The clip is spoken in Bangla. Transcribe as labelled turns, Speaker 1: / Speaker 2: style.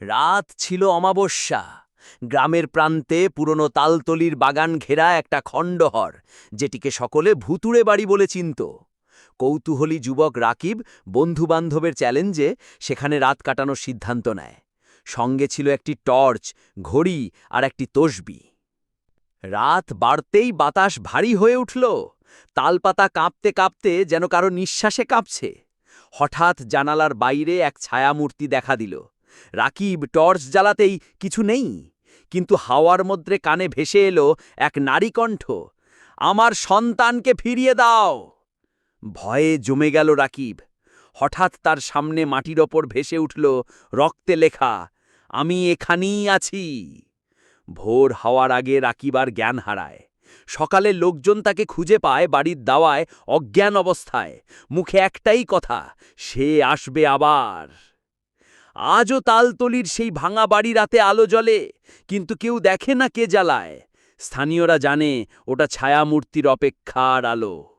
Speaker 1: রাত ছিল অমাবস্যা। গ্রামের প্রান্তে পুরনো তালতলির বাগান ঘেরা একটা খণ্ডহর, যেটিকে সকলে ভুতুড়ে বাড়ি বলে চিনত। কৌতূহলী যুবক রাকিব বন্ধুবান্ধবের চ্যালেঞ্জে সেখানে রাত কাটানোর সিদ্ধান্ত নেয়। সঙ্গে ছিল একটি টর্চ, ঘড়ি আর একটি তসবি। রাত বাড়তেই বাতাস ভারী হয়ে উঠল। তালপাতা কাঁপতে কাঁপতে যেন কারও নিঃশ্বাসে কাঁপছে। হঠাৎ জানালার বাইরে এক ছায়ামূর্তি দেখা দিল। রাকিব টর্চ জ্বালাতেই কিছু নেই। কিন্তু হাওয়ার মধ্যে কানে ভেসে এলো এক নারী কণ্ঠ, আমার সন্তানকে ফিরিয়ে দাও! ভয়ে জমে গেল রাকিব। হঠাৎ তার সামনে মাটির ওপর ভেসে উঠল রক্তে লেখা, আমি এখানেই আছি! ভোর হওয়ার আগে রাকিব আর জ্ঞান হারায়। সকালে লোকজন তাকে খুঁজে পায় বাড়ির দাওয়ায় অজ্ঞান অবস্থায়। মুখে একটাই কথা, সে আসবে আবার! আজও তালতলির সেই ভাঙা বাড়ি রাতে আলো জ্বলে, কিন্তু কেউ দেখে না কে জ্বালায়। স্থানীয়রা জানে ওটা ছায়ামূর্তির অপেক্ষার আলো।